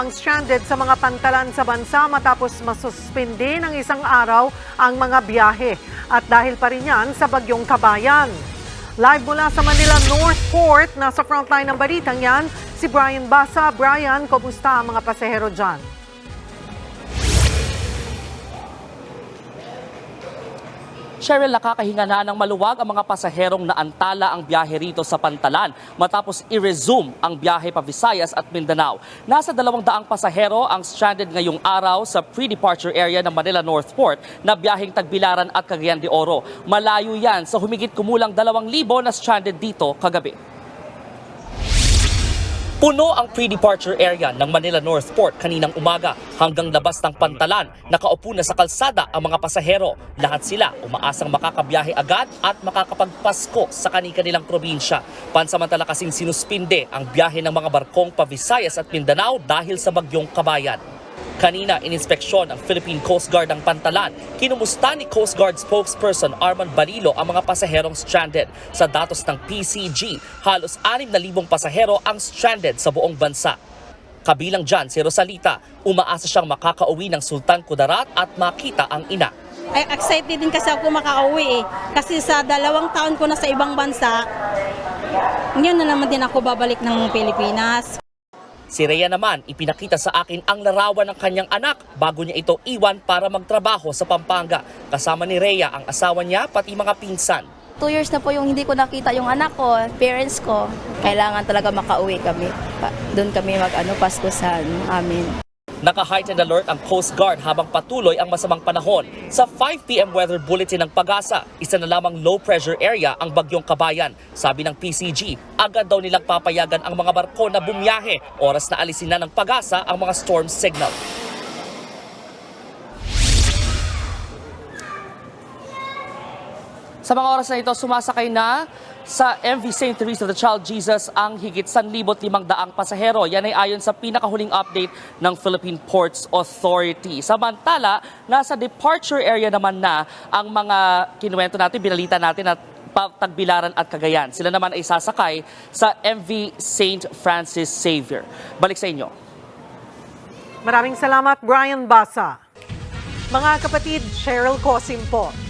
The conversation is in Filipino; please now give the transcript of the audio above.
ang stranded sa mga pantalan sa bansa matapos masuspindi ng isang araw ang mga biyahe. At dahil pa rin yan sa bagyong kabayan. Live mula sa Manila North Port, nasa frontline ng balitang yan, si Brian Basa. Brian, kumusta ang mga pasahero dyan? Cheryl, nakakahinga na ng maluwag ang mga pasaherong naantala ang biyahe rito sa Pantalan matapos i-resume ang biyahe pa Visayas at Mindanao. Nasa dalawang daang pasahero ang stranded ngayong araw sa pre-departure area ng Manila North Port na biyaheng Tagbilaran at Cagayan de Oro. Malayo yan sa humigit kumulang dalawang libo na stranded dito kagabi. Puno ang pre-departure area ng Manila North Port kaninang umaga hanggang labas ng pantalan. Nakaupo na sa kalsada ang mga pasahero. Lahat sila umaasang makakabiyahe agad at makakapagpasko sa kani-kanilang probinsya. Pansamantala kasing sinuspinde ang biyahe ng mga barkong pa at Mindanao dahil sa bagyong kabayan. Kanina, ininspeksyon ng Philippine Coast Guard ang pantalan. Kinumusta ni Coast Guard spokesperson Arman Barilo ang mga pasaherong stranded. Sa datos ng PCG, halos 6,000 pasahero ang stranded sa buong bansa. Kabilang dyan si Rosalita, umaasa siyang makakauwi ng Sultan Kudarat at makita ang ina. Ay, excited din kasi ako makakauwi eh. Kasi sa dalawang taon ko na sa ibang bansa, ngayon na naman din ako babalik ng Pilipinas. Si Rhea naman, ipinakita sa akin ang larawan ng kanyang anak bago niya ito iwan para magtrabaho sa Pampanga. Kasama ni Rhea ang asawa niya pati mga pinsan. Two years na po yung hindi ko nakita yung anak ko, parents ko. Kailangan talaga makauwi kami. Doon kami mag ano, Pasko sa amin. Naka-heightened alert ang Coast Guard habang patuloy ang masamang panahon. Sa 5pm weather bulletin ng Pagasa, isa na lamang low pressure area ang bagyong kabayan. Sabi ng PCG, agad daw nilang papayagan ang mga barko na bumiyahe. Oras na alisin na ng Pagasa ang mga storm signal. Sa mga oras na ito, sumasakay na sa MV St. Teresa of the Child Jesus ang higit 1,500 pasahero. Yan ay ayon sa pinakahuling update ng Philippine Ports Authority. Samantala, nasa departure area naman na ang mga kinuwento natin, binalita natin at Tagbilaran at Cagayan. Sila naman ay sasakay sa MV St. Francis Xavier. Balik sa inyo. Maraming salamat, Brian Basa. Mga kapatid, Cheryl Cosim po.